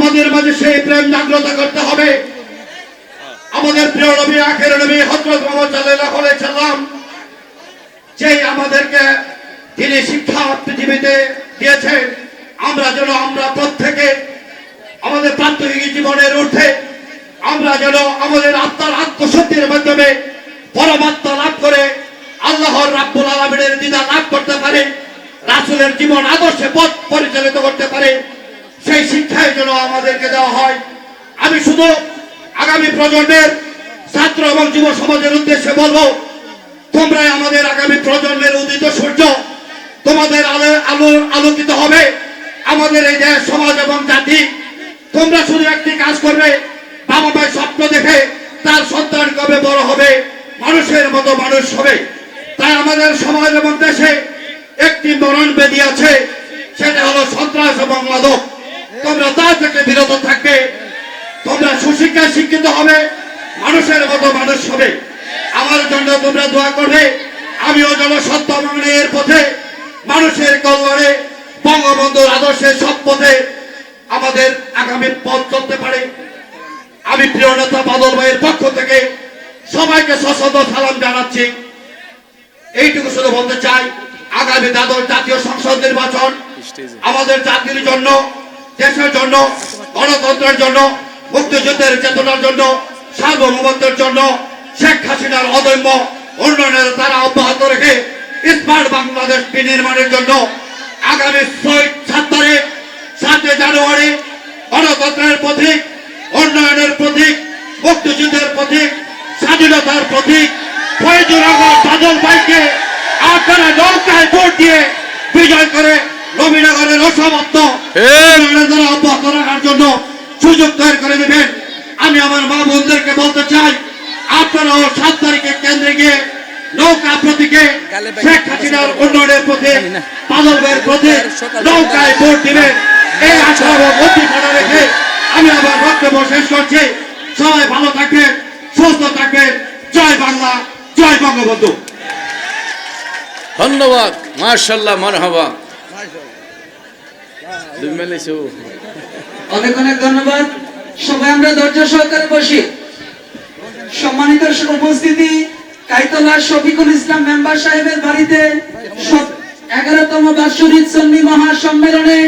আমাদের মাঝে সেই প্রেম জাগ্রত করতে হবে। আমাদের প্রিয় নবী, আখের নবী হজরত মোহাম্মদ সাল্লাল্লাহু সাল্লাম যে আমাদেরকে তিনি শিক্ষা পৃথিবীতে দিয়েছেন, আমরা যেন, আমরা প্রত্যেকে আমাদের প্রাত্যহিক জীবনের ঊর্ধ্বে, আমরা যেন আমাদের আত্মার আত্মশক্তির মাধ্যমে পরমাত্মা লাভ করে আল্লাহর রাব্বুল আলমিনের দিদা লাভ করতে পারে, রাসূলের জীবন আদর্শে পথ পরিচালিত করতে পারে। সেই শিক্ষাই যেন আমাদেরকে দেওয়া হয়। আমি শুধু আগামী প্রজন্মের ছাত্র এবং যুব সমাজের উদ্দেশ্যে বলব, তোমরাই আমাদের আগামী প্রজন্মের উদিত সূর্য। তোমাদের আলো আলো, আলোকিত হবে আমাদের এই দেশ, সমাজ এবং জাতি। তোমরা শুধু একটি কাজ করবে বাবা মায়ের স্বপ্ন দেখে তার সন্তান কবে বড় হবে? মানুষের মতো মানুষ হবে। তাই আমাদের সমাজ এবং দেশে একটি মরণ বেদি আছে, সেটা হলো সন্ত্রাস এবং মাদক। তোমরা তা থেকে বিরত থাকবে। তোমরা সুশিক্ষায় শিক্ষিত হবে মানুষের মতো মানুষ হবে। আমার জন্য তোমরা দোয়া করবে। আমিও যেন সত্য এবং পথে মানুষের কল্যাণে বঙ্গবন্ধুর আদর্শের সব পথে আমাদের আগামী পথ চলতে পারে। আমি প্রিয় নেতা বাদল ভাইয়ের পক্ষ থেকে সবাইকে সশব্দ সালাম জানাচ্ছি। এইটুকু শুধু বলতে চাই আগামী দ্বাদশ জাতীয় সংসদ নির্বাচন আমাদের জাতির জন্য দেশের জন্য, গণতন্ত্রের জন্য, মুক্তিযুদ্ধের চেতনার জন্য, সার্বভৌমত্বের জন্য শেখ হাসিনার অদম্য উন্নয়নের তারা অব্যাহত রেখে স্মার্ট বাংলাদেশ বিনির্মাণের জন্য আগামী ছয় সাত তারিখ, সাতই জানুয়ারি গণতন্ত্রের প্রতীক, উন্নয়নের প্রতীক, মুক্তিযুদ্ধের প্রতীক, স্বাধীনতার প্রতীক। ফয়জুর রহমান বাদল ভাইকে আপনারা নৌকায় ভোট দিয়ে বিজয় করে নবীনগরের অসমাপ্ত অব্যাহত রাখার জন্য সুযোগ তৈরি করে দেবেন। আমি আমার মা বোনদেরকে বলতে চাই আপনারাও সাত তারিখে কেন্দ্রে গিয়ে নৌকা প্রতীকে শেখ হাসিনার উন্নয়নের প্রতি নৌকায় ভোট দিবেন। এই আশা রেখে আমি আমার বক্তব্য শেষ করছি। সবাই ভালো থাকবেন সুস্থ থাকবেন। জয় বাংলা জয় বঙ্গবন্ধু। ধন্যবাদ। মার্শাল্লাহ মারহাবা। অনেক অনেক ধন্যবাদ। সবাই আমরা ধৈর্য সহকারে বসি। সম্মানিত উপস্থিতি, কাইতলা শফিকুল ইসলাম মেম্বার সাহেবের বাড়িতে এগারোতম বাৎসরিক সন্নি মহাসম্মেলনে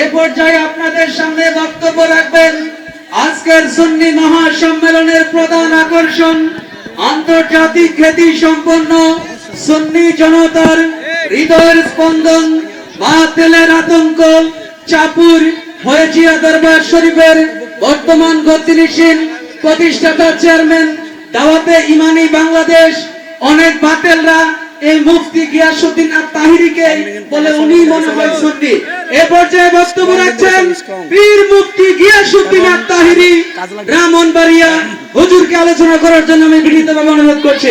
এ পর্যায়ে আপনাদের সামনে বক্তব্য রাখবেন আজকের সুন্নি মহাসম্মেলনের প্রধান আকর্ষণ আন্তর্জাতিক খ্যাতি সম্পন্ন সুন্নি জনতার হৃদয়ের স্পন্দন। বাতিলের আতঙ্ক। চাপুর হয়েছিয়া দরবার শরীফের বর্তমান গতিশীল প্রতিষ্ঠাতা চেয়ারম্যান দাওয়াতে ইমানি বাংলাদেশ। অনেক বাতেলরা এই মুফতি গিয়াসুদ্দিন আর তাহিরিকে বলে উনি মনে হয় সুন্নি এ পর্যায়ে বক্তব্য রাখছেন পীর মুফতি গিয়াসুদ্দিন আর তাহিরি ব্রাহ্মণবাড়িয়া। হুজুরকে আলোচনা করার জন্য আমি বিনীতভাবে অনুরোধ করছি।